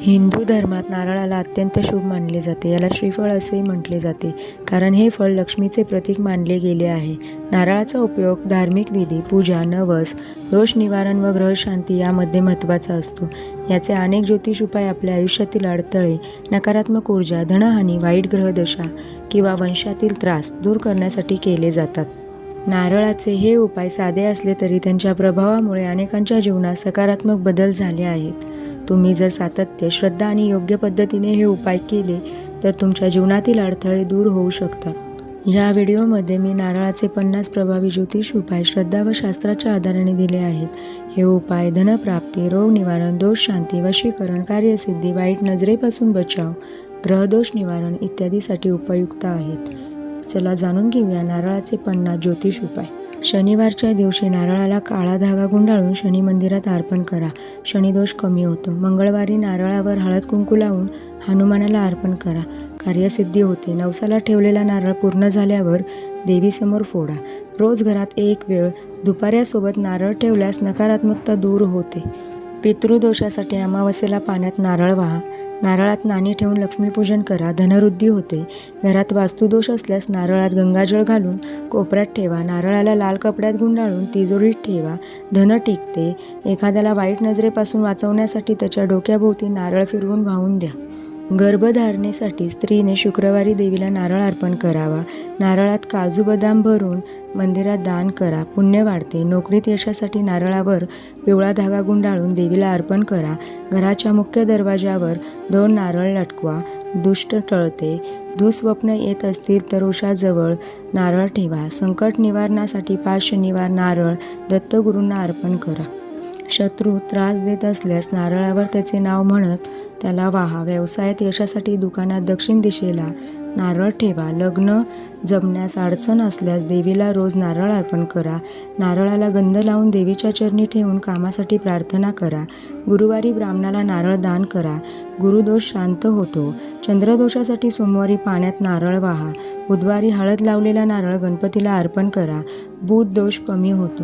हिंदू धर्मात नारळाला अत्यंत शुभ मानले जाते. याला श्रीफळ असेही म्हटले जाते. कारण हे फळ लक्ष्मीचे प्रतीक मानले गेले आहे. नारळाचा उपयोग धार्मिक विधी पूजा नवस दोष निवारण व ग्रहशांती यामध्ये महत्त्वाचा असतो. याचे अनेक ज्योतिष उपाय आपल्या आयुष्यातील अडथळे नकारात्मक ऊर्जा धनहानी वाईट ग्रहदशा किंवा वंशातील त्रास दूर करण्यासाठी केले जातात. नारळाचे हे उपाय साधे असले तरी त्यांच्या प्रभावामुळे अनेकांच्या जीवनात सकारात्मक बदल झाले आहेत. तुम्ही जर सातत्य श्रद्धा आणि योग्य पद्धतीने हे उपाय केले तर तुमच्या जीवनातील अडथळे दूर होऊ शकतात. या व्हिडिओमध्ये मी नारळाचे पन्नास प्रभावी ज्योतिष उपाय श्रद्धा व शास्त्राच्या आधाराने दिले आहेत. हे उपाय धनप्राप्ती रोग निवारण दोष शांती वशीकरण कार्यसिद्धी वाईट नजरेपासून बचाव ग्रहदोष निवारण इत्यादीसाठी उपयुक्त आहेत. चला जाणून घेऊया नारळाचे पन्नास ज्योतिष उपाय. शनिवारच्या दिवशी नारळाला काळा धागा गुंडाळून शनी मंदिरात अर्पण करा. शनिदोष कमी होतो. मंगळवारी नारळावर हळद कुंकू लावून हनुमानाला अर्पण करा. कार्यसिद्धी होते. नवसाला ठेवलेला नारळ पूर्ण झाल्यावर देवीसमोर फोडा. रोज घरात एक वेळ दुपाऱ्यासोबत नारळ ठेवल्यास नकारात्मकता दूर होते. पितृदोषासाठी अमावस्येला पाण्यात नारळ वाहा. नारळात नाणी ठेवून लक्ष्मीपूजन करा धनवृद्धी होते. घरात वास्तुदोष असल्यास नारळात गंगाजळ घालून कोपऱ्यात ठेवा. नारळाला लाल कपड्यात गुंडाळून तिजोरीत ठेवा. धन टिकते. एखाद्याला वाईट नजरेपासून वाचवण्यासाठी त्याच्या डोक्याभोवती नारळ फिरवून वाहून द्या. गर्भधारणेसाठी स्त्रीने शुक्रवारी देवीला नारळ अर्पण करावा. नारळात काजू बदाम भरून मंदिरात दान करा पुण्य वाढते. नोकरीत यशासाठी नारळावर पिवळा धागा गुंडाळून देवीला अर्पण करा. घराच्या मुख्य दरवाजावर दोन नारळ लटकवा. दुष्ट टळते. दुःस्वप्न येत असतील तर उषाजवळ नारळ ठेवा. संकट निवारणासाठी पाच शनिवार नारळ दत्तगुरूंना अर्पण करा. शत्रू त्रास देत असल्यास नारळावर त्याचे नाव म्हणत त्याला वाहा. व्यवसायात यशासाठी दुकानात दक्षिण दिशेला नारळ ठेवा. लग्न जमण्यास अडचण असल्यास देवीला रोज नारळ अर्पण करा. नारळाला गंध लावून देवीच्या चरणी ठेवून कामासाठी प्रार्थना करा. गुरुवारी ब्राह्मणाला नारळ दान करा. गुरुदोष शांत होतो. चंद्रदोषासाठी सोमवारी पाण्यात नारळ वाहा. बुधवारी हळद लावलेला नारळ गणपतीला अर्पण करा. बुध दोष कमी होतो.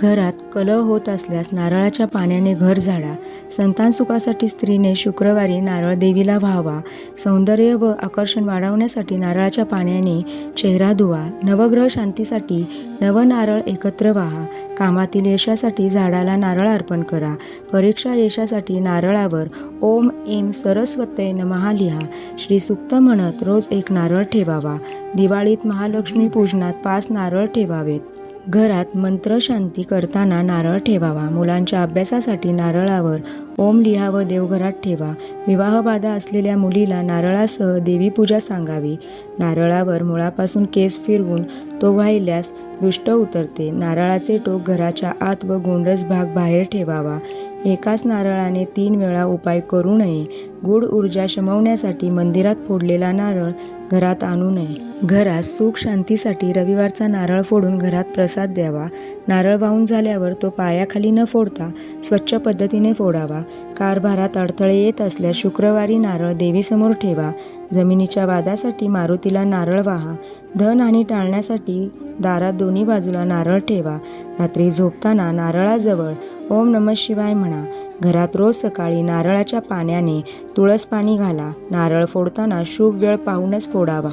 घरात कलह होत असल्यास नारळाच्या पाण्याने घर झाडा. संतान सुखासाठी स्त्रीने शुक्रवारी नारळ देवीला व्हावा. सौंदर्य व आकर्षण वाढवण्यासाठी नारळाच्या पाण्याने चेहरा धुवा. नवग्रह शांतीसाठी नवनारळ एकत्र व्हा. कामातील यशासाठी झाडाला नारळ अर्पण करा. परीक्षा यशासाठी नारळावर ओम एम सरस्वते नमहा लिहा. श्री सुक्त म्हणत रोज एक नारळ ठेवावा. दिवाळीत महालक्ष्मी पूजनात पाच नारळ ठेवावेत. घरात मंत्रशांती करताना नारळ ठेवावा. मुलांच्या अभ्यासासाठी नारळावर ओम लिहा व देवघरात ठेवा. विवाहबाधा असलेल्या मुलीला नारळासह देवीपूजा सांगावी. नारळावर मुळापासून केस फिरवून तो वाहिल्यास दुष्ट उतरते. नारळाचे टोक घराच्या आत व गोंडस भाग बाहेर ठेवावा. एकाच नारळाने तीन वेळा उपाय करू नये. गूढ ऊर्जा शमवण्यासाठी मंदिरात फोडलेला नारळ घरात आणू नये. घरात सुख शांतीसाठी रविवारचा नारळ फोडून घरात प्रसाद द्यावा. नारळ वाहून झाल्यावर तो पायाखाली न फोडता स्वच्छ पद्धतीने फोडावा. कारभारात अडथळे येत असल्यास शुक्रवारी नारळ देवीसमोर ठेवा. जमिनीच्या वादासाठी मारुतीला नारळ वाहा. धन आणि टाळण्यासाठी दारात दोन्ही बाजूला नारळ ठेवा. रात्री झोपताना नारळाजवळ ओम नमः शिवाय म्हणा. घरात रोज सकाळी नारळाच्या पाण्याने तुळस पाणी घाला. नारळ फोडताना शुभ वेळ पाहूनच फोडावा.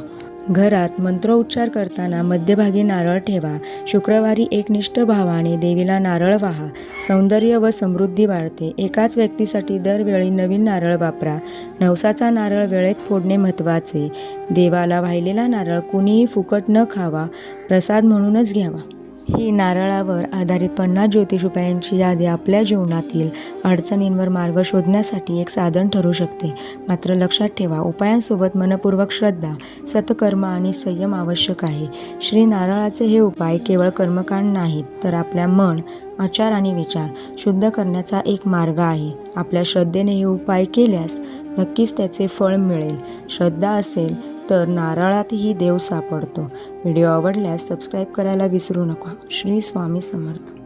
घरात मंत्रोच्चार करताना मध्यभागी नारळ ठेवा. शुक्रवारी एकनिष्ठ भावाने देवीला नारळ वाहा. सौंदर्य व समृद्धी वाढते. एकाच व्यक्तीसाठी दरवेळी नवीन नारळ वापरा. नवसाचा नारळ वेळेत फोडणे महत्त्वाचे. देवाला वाहिलेला नारळ कुणीही फुकट न खावा. प्रसाद म्हणूनच घ्यावा. ही नारळावर आधारित पन्नास ज्योतिष उपायांची यादी आपल्या जीवनातील अडचणींवर मार्ग शोधण्यासाठी एक साधन ठरू शकते. मात्र लक्षात ठेवा उपायांसोबत मनपूर्वक श्रद्धा सतकर्म आणि संयम आवश्यक आहे. श्री नारळाचे हे उपाय केवळ कर्मकांड नाहीत तर आपल्या मन आचार आणि विचार शुद्ध करण्याचा एक मार्ग आहे. आपल्या श्रद्धेने हे उपाय केल्यास नक्कीच त्याचे फळ मिळेल. श्रद्धा असेल तर नारळातही देव सापडतो. व्हिडिओ आवडल्यास सबस्क्राईब करायला विसरू नका. श्री स्वामी समर्थ.